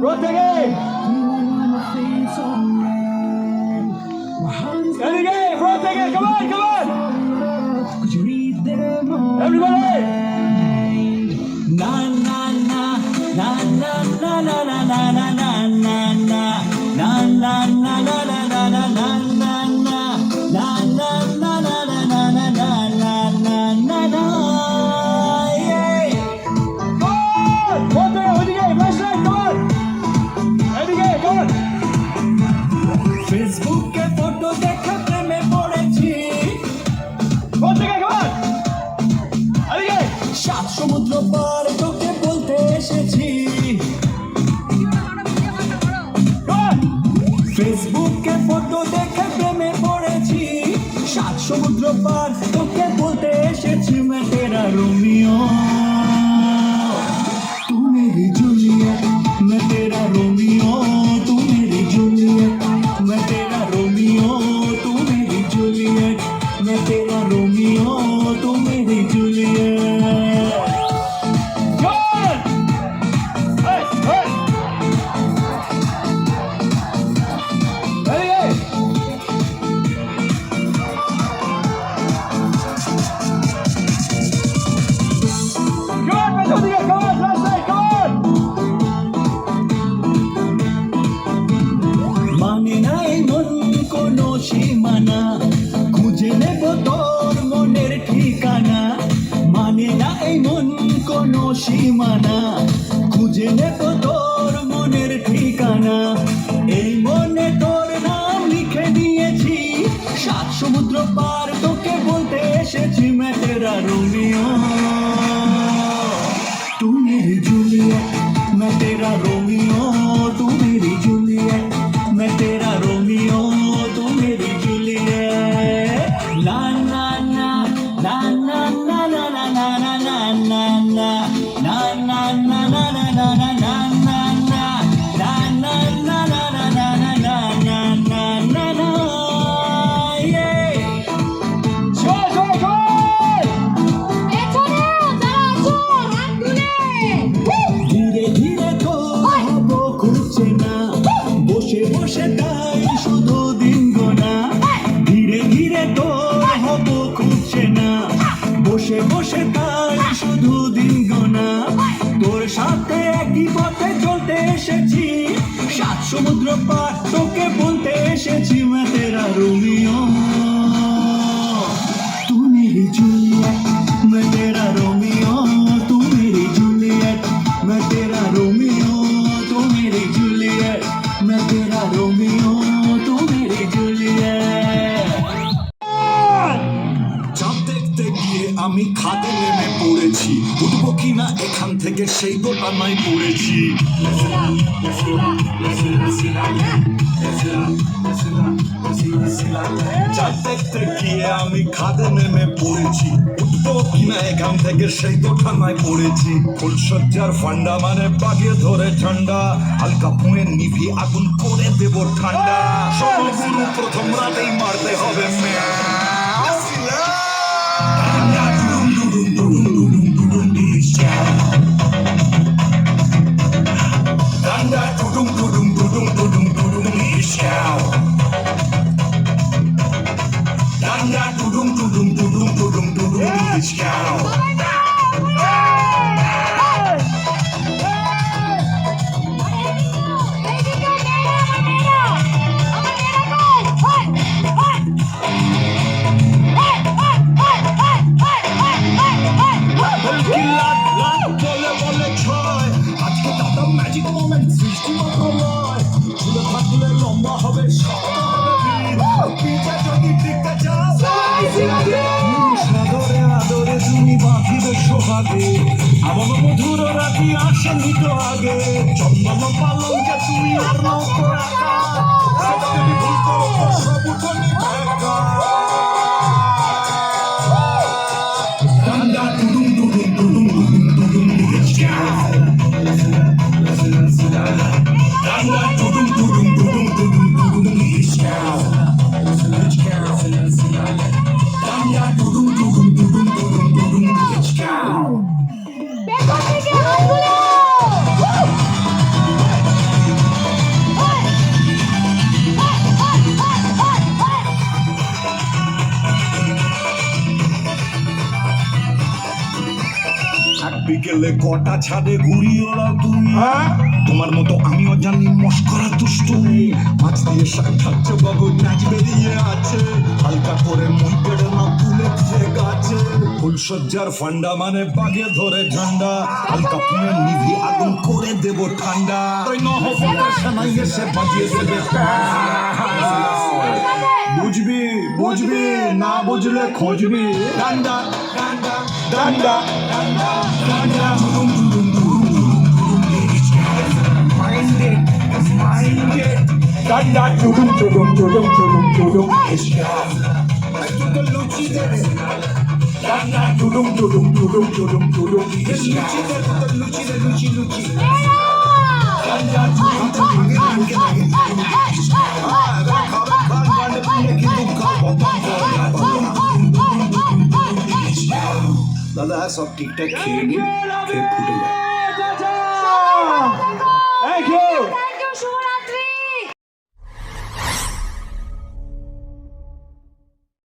প্রত্যেকে এদিকে প্রত্যেকে come on come on everybody Na na na na na na na na na na na na ফেসবুকে photo দেখে প্রেমে পড়েছি। সাত সমুদ্র পার তোকে বলতে এসেছি মেটেরা রোমিও না খুঁজে নেব তোর মনের ঠিকানা। মানে না এই মন কোনো সীমানা। খুঁজে নেব তোর মনের ঠিকানা। এই মনে তোর নাম লিখে দিয়েছি। সাত সমুদ্র পার তোকে বলতে এসেছি মেটেরা রোমিও। তুমি জুলিয়েট মেটেরা রোমিও। তুমি জুলিয়েট মেটেরা বসে বসে তাই শুধু দিন গোনা তোর সাথে একই পথে চলতে এসেছি। সাত সমুদ্র পার তোকে বলতে এসেছি মেতেরা রুমিও তুমি খাদে নেমে পড়েছি। উঠবো কিনা এখান থেকে সেই দোটানায় পড়েছি চাঁদ দেখতে গিয়ে আমি খাদে নেমে পড়েছি। উঠবো কিনা এখান থেকে সেই দোটানায় পড়েছি। ফুলসজ্জার ফান্ডা মানে বাগে ধরে ঠান্ডা। হালকা পুঁয়ে নিভি আগুন করে দেব ঠান্ডা। সমগুরু প্রথম রাতেই মারতে হবে ম্যাও হবে আমার মধুর রাতি আসে নিত আগে। চন্দন পালনকে তুমি আর নৌকো রাখা। ভুল করো গেলে কটা ছাদে ঘুরিয়ে ওড়াও তুমি। হ্যাঁ? তোমার মতো আমিও জানি মস্করা দুষ্টুমি মাছ দিয়ে শাক খাচ্ছে বাবু নাচ বেরিয়ে আছে। হালকা করে মই পেড়ে না তুলেছে গাছে। ফুলসজ্জার ফান্ডা মানে বাগে ধরে ঝান্ডা। হালকা পুনে নিভি আগুন করে দেব ঠান্ডা। ওই নহবতের সেনাই এসে বাজিয়ে দেবে। বুঝবি বুঝবি না বুঝলে খুঁজবি। ডান্ডা ডান্ডা ডান্ডা ডান্ডা ঠান্ডা চুরুম চুরুম চুরুম চুরুম চুরুম একটু লুচি দেবে ঠান্ডা চুরুম চুরুম চুরুম চুরুম চুরুম লুচি দেবে লুচি দে লুচি লুচি ঠান্ডা চুরুম চুরুম আগে আগে আগে দাদা সব ঠিকঠাক খেয়ে নিয়ে খেয়ে ফুটে যায়